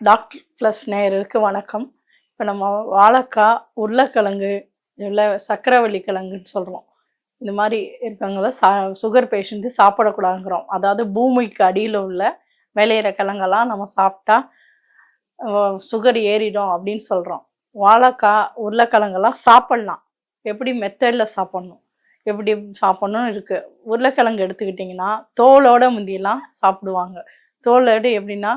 Doctor plus நேயருக்கு வணக்கம். இப்போ நம்ம வாழைக்காய் உருளைக்கிழங்கு இல்லை சக்கரவள்ளி கிழங்குன்னு சொல்கிறோம் இந்த மாதிரி இருக்கவங்கள சா சுகர் பேஷண்ட்டு சாப்பிடக்கூடாதுங்கிறோம். அதாவது பூமிக்கு அடியில் உள்ள விளையிற கிழங்கெல்லாம் நம்ம சாப்பிட்டா சுகர் ஏறிடும் அப்படின்னு சொல்கிறோம் வாழைக்காய் உருளைக்கிழங்கெல்லாம் சாப்பிட்லாம். எப்படி மெத்தடில் சாப்பிட்ணும்? எப்படி சாப்பிட்ணும் இருக்குது உருளைக்கிழங்கு எடுத்துக்கிட்டிங்கன்னா தோலோட முந்தியெல்லாம் சாப்பிடுவாங்க. தோலோடு எப்படின்னா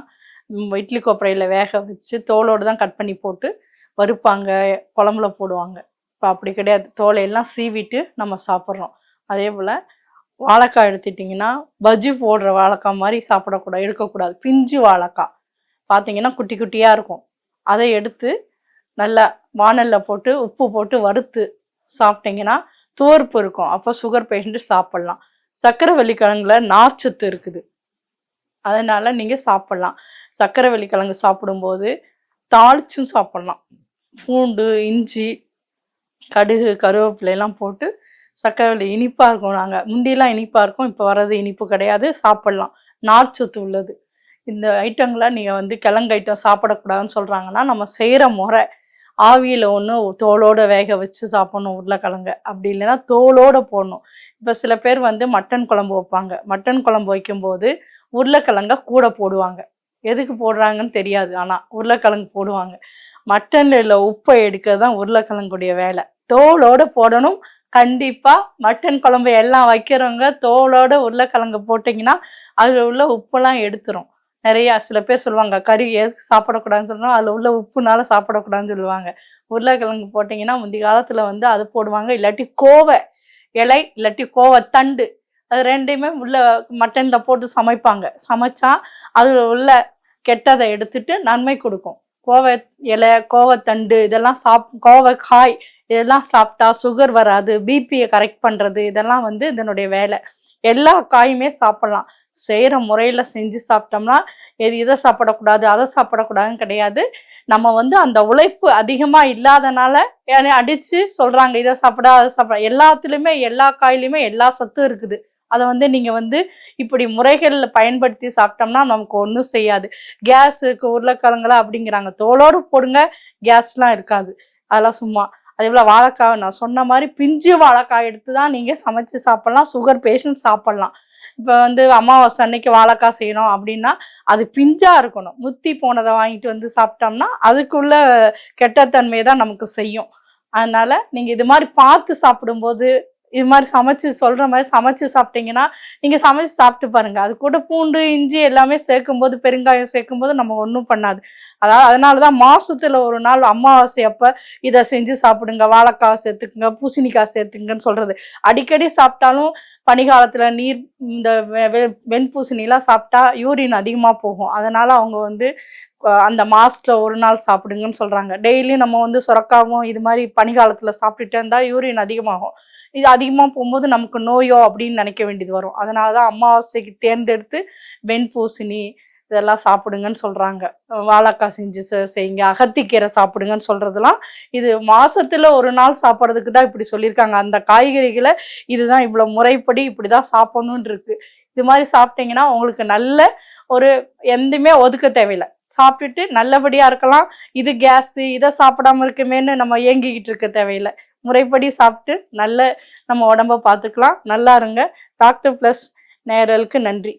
இட்லி கொப்பரையில் வேக வச்சு தோலோடு தான் கட் பண்ணி போட்டு வறுப்பாங்க குழம்புல போடுவாங்க. இப்போ அப்படி கிடையாது. தோலையெல்லாம் சீவிட்டு நம்ம சாப்பிட்றோம். அதே போல் வாழைக்காய் எடுத்துட்டிங்கன்னா பஜ்ஜி போடுற வாழைக்காய் மாதிரி சாப்பிடக்கூடாது எடுக்கக்கூடாது. பிஞ்சு வாழைக்காய். பார்த்தீங்கன்னா குட்டி குட்டியாக இருக்கும். அதை எடுத்து நல்லா வாணலில் போட்டு உப்பு போட்டு வறுத்து சாப்பிட்டிங்கன்னா துவர்ப்பு இருக்கும். அப்போ சுகர் பேஷண்ட்டு சாப்பிட்லாம். சக்கரை வள்ளிக்கிழங்குல நார்ச்சத்து இருக்குது. அதனால நீங்கள் சாப்பிட்லாம். சர்க்கரை வெள்ளிக்கிழங்கு சாப்பிடும்போது தாளிச்சும் சாப்பிட்லாம். பூண்டு இஞ்சி கடுகு கருவேப்பிலை எல்லாம் போட்டு சக்கரவள்ளி இனிப்பாக இருக்கும் நாங்கள் முந்தியெல்லாம் இனிப்பாக இருக்கும். இப்போ வர்றது இனிப்பு கிடையாது. சாப்பிட்லாம். நார்ச்சத்து உள்ளது. இந்த ஐட்டங்களை நீங்கள் வந்து கிழங்கு ஐட்டம் சாப்பிடக்கூடாதுன்னு சொல்கிறாங்கன்னா நம்ம செய்கிற முறை ஆவியில் ஒன்று தோலோட வேக வச்சு சாப்பிடணும் உருளைக்கிழங்க. அப்படி இல்லைன்னா தோலோட போடணும். இப்போ சில பேர் வந்து மட்டன் குழம்பு வைப்பாங்க. மட்டன் குழம்பு வைக்கும்போது உருளைக்கிழங்க கூட போடுவாங்க. எதுக்கு போடுறாங்கன்னு தெரியாது. ஆனால் உருளைக்கிழங்கு போடுவாங்க. மட்டனில் உப்பை எடுக்கிறது தான் உருளைக்கிழங்குடைய வேலை. தோலோட போடணும். கண்டிப்பா மட்டன் குழம்பு எல்லாம் வைக்கிறவங்க தோலோட உருளைக்கிழங்கு போட்டிங்கன்னா அதில் உள்ள உப்பெல்லாம் எடுத்துரும். நிறைய சில பேர் சொல்லுவாங்க கறி சாப்பிடக்கூடாதுன்னு சொல்லணும் அதில் உள்ள உப்புனால சாப்பிடக்கூடாதுன்னு சொல்லுவாங்க. உருளைக்கிழங்கு போட்டிங்கன்னா முந்தி காலத்தில் வந்து அது போடுவாங்க இல்லாட்டி கோவை இலை இல்லாட்டி கோவை தண்டு அது ரெண்டையுமே உள்ள மட்டனில் போட்டு சமைப்பாங்க. சமைச்சா அதில் உள்ள கெட்டதை எடுத்துட்டு நன்மை கொடுக்கும். கோவை இலை கோவைத்தண்டு இதெல்லாம் சாப் கோவைக்காய் இதெல்லாம் சாப்பிட்டா சுகர் வராது பிபியை கரெக்ட் பண்ணுறது இதெல்லாம் வந்து இதனுடைய வேலை. எல்லா காயுமே சாப்பிடலாம். செய்கிற முறையில் செஞ்சு சாப்பிட்டோம்னா எது இதை சாப்பிடக்கூடாது அதை சாப்பிடக்கூடாதுன்னு கிடையாது. நம்ம வந்து அந்த உழைப்பு அதிகமாக இல்லாதனால அடித்து சொல்கிறாங்க இதை சாப்பிட அதை சாப்பிட. எல்லாத்துலேயுமே எல்லா காயிலையுமே எல்லா சத்தும் இருக்குது. அதை வந்து நீங்கள் வந்து இப்படி முறைகளில் பயன்படுத்தி சாப்பிட்டோம்னா நமக்கு ஒன்றும் செய்யாது. கேஸ் இருக்கு உருளைக்கிழங்குல அப்படிங்கிறாங்க. தோலோடு போடுங்க கேஸ்லாம் இருக்காது. அதெல்லாம் சும்மா. அதே போல் வாழைக்காய் நான் சொன்ன மாதிரி பிஞ்சு வாழைக்காய் எடுத்து தான் நீங்கள் சமைச்சு சாப்பிட்லாம். சுகர் பேஷண்ட் சாப்பிட்லாம். இப்போ வந்து அமாவாசை அன்னைக்கு வாழைக்காய் செய்யணும் அப்படின்னா அது பிஞ்சாக இருக்கணும். முத்தி போனதை வாங்கிட்டு வந்து சாப்பிட்டோம்னா அதுக்குள்ள கெட்டத்தன்மையை தான் நமக்கு செய்யும். அதனால் நீங்கள் இது மாதிரி பார்த்து சாப்பிடும்போது இது மாதிரி சமைச்சு சொல்ற மாதிரி சமைச்சு சாப்பிட்டீங்கன்னா நீங்க சமைச்சு சாப்பிட்டு பாருங்க. அது கூட பூண்டு இஞ்சி எல்லாமே சேர்க்கும்போது பெருங்காயம் சேர்க்கும்போது நம்ம ஒன்றும் பண்ணாது. அதாவது அதனாலதான் மாசத்துல ஒரு நாள் அமாவாசை அப்ப இதை செஞ்சு சாப்பிடுங்க. வாழைக்காய் சேர்த்துக்குங்க பூசணிக்காய் சேர்த்துக்குங்கன்னு சொல்றது. அடிக்கடி சாப்பிட்டாலும் பனிகாலத்துல நீர் இந்த வெ- வெ- வெண்பூசணிலாம் சாப்பிட்டா யூரின் அதிகமா போகும். அதனால அவங்க வந்து அந்த மாசத்துல ஒரு நாள் சாப்பிடுங்கன்னு சொல்றாங்க. டெய்லியும் நம்ம வந்து சுரக்காவும் இது மாதிரி பனிகாலத்துல சாப்பிட்டுட்டே இருந்தா யூரின் அதிகமாகும். இது அதிகமா போகும்போது நமக்கு நோயோ அப்படின்னு நினைக்க வேண்டியது வரும். அதனாலதான் அமாவாசைக்கு தேர்ந்தெடுத்து வெண்பூசணி இதெல்லாம் சாப்பிடுங்கன்னு சொல்றாங்க. வாழைக்காய் செஞ்சு செய்யுங்க. அகத்திக்கீரை சாப்பிடுங்கன்னு சொல்றதெல்லாம் இது மாசத்துல ஒரு நாள் சாப்பிட்றதுக்கு தான் இப்படி சொல்லியிருக்காங்க. அந்த காய்கறிகளை இதுதான் இவ்வளவு முறைப்படி இப்படிதான் சாப்பிடணும்னு இருக்கு. இது மாதிரி சாப்பிட்டீங்கன்னா உங்களுக்கு நல்ல ஒரு எதுவுமே ஒதுக்க தேவையில்லை. சாப்பிட்டுட்டு நல்லபடியாக இருக்கலாம். இது கேஸு இதை சாப்பிடாம இருக்குமேன்னு நம்ம ஏங்கிக்கிட்டு இருக்க தேவையில்லை. முறைப்படி சாப்பிட்டு நல்ல நம்ம உடம்ப பார்த்துக்கலாம். நல்லா இருங்க. டாக்டர் ப்ளஸ் நேரலுக்கு நன்றி.